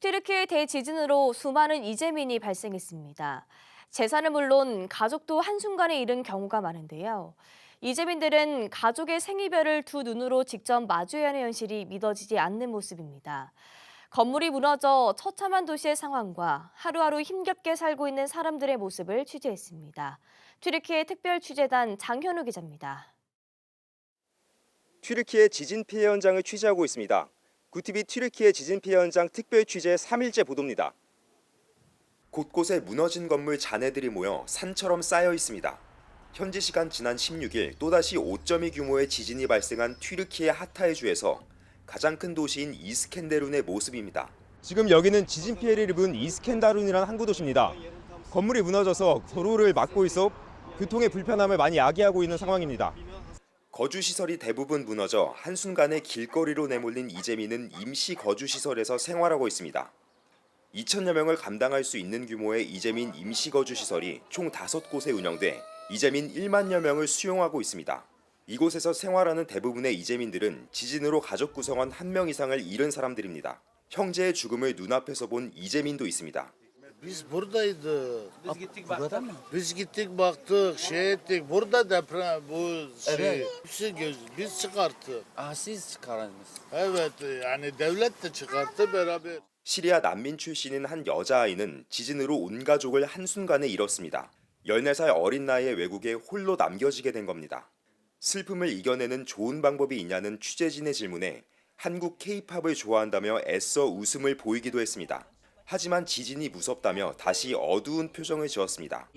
튀르키예 대지진으로 수많은 이재민이 발생했습니다. 재산은 물론 가족도 한순간에 잃은 경우가 많은데요. 이재민들은 가족의 생이별을 두 눈으로 직접 마주해야 하는 현실이 믿어지지 않는 모습입니다. 건물이 무너져 처참한 도시의 상황과 하루하루 힘겹게 살고 있는 사람들의 모습을 취재했습니다. 튀르키예 특별 취재단 장현우 기자입니다. 튀르키예 지진 피해 현장을 취재하고 있습니다. 구티비 튀르키예 지진 피해 현장 특별 취재 3일째 보도입니다. 곳곳에 무너진 건물 잔해들이 모여 산처럼 쌓여 있습니다. 현지 시간 지난 16일 또다시 5.2 규모의 지진이 발생한 튀르키예 하타이주에서 가장 큰 도시인 이스켄데룬의 모습입니다. 지금 여기는 지진 피해를 입은 이스켄다룬이라는 항구 도시입니다. 건물이 무너져서 도로를 막고 있어 교통의 불편함을 많이 야기하고 있는 상황입니다. 거주 시설이 대부분 무너져 한순간에 길거리로 내몰린 이재민은 임시 거주 시설에서 생활하고 있습니다. 2천여 명을 감당할 수 있는 규모의 이재민 임시 거주 시설이 총 5곳에 운영돼 이재민 1만여 명을 수용하고 있습니다. 이곳에서 생활하는 대부분의 이재민들은 지진으로 가족 구성원 한명 이상을 잃은 사람들입니다. 형제의 죽음을 눈앞에서 본 이재민도 있습니다. Biz buradaydık. Biz gittik burada mı? Biz gittik baktık, şey ettik. Burada deprem bu şey. Evet. Hepsi göz, biz çıkarttık. Aa siz çıkardınız. Evet yani devlet de çıkarttı beraber. 시리아 난민 출신인 한 여자아이는 지진으로 온 가족을 한순간에 잃었습니다. 14살 어린 나이에 외국에 홀로 남겨지게 된 겁니다. 슬픔을 이겨내는 좋은 방법이 있냐는 취재진의 질문에 한국 케이팝을 좋아한다며 애써 웃음을 보이기도 했습니다. 하지만 지진이 무섭다며 다시 어두운 표정을 지었습니다.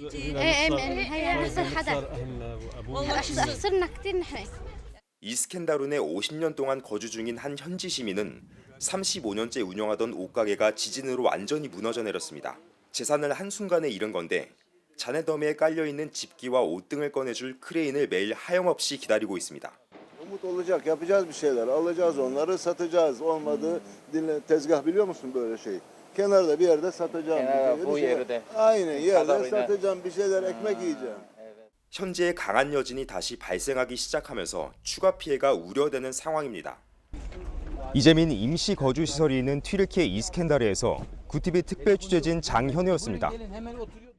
이 스캔다룬에 50년 동안 거주 중인 한 현지 시민은 35년째 운영하던 옷가게가 지진으로 완전히 무너져 내렸습니다. 재산을 한순간에 잃은 건데 자네더미에 깔려있는 집기와 옷 등을 꺼내줄 크레인을 매일 하염없이 기다리고 있습니다. Umut olacak, yapacağız bir şeyler, alacağız onları, satacağız. Olmadı, dinle, tezgah biliyor musun böyle şey? Kenarda bir yerde satacağım. Kenara, bir bu şey. yerde. Aynen, yerde oynar. satacağım, bir şeyler, ekmek yiyeceğim. 현재의 강한 여진이 다시 발생하기 시작하면서 추가 피해가 우려되는 상황입니다. 이재민 임시 거주 시설이 있는 튀르키예 이스켄다르에서 구티비 특별 취재진 장현우였습니다. Gelin hemen oturuyor.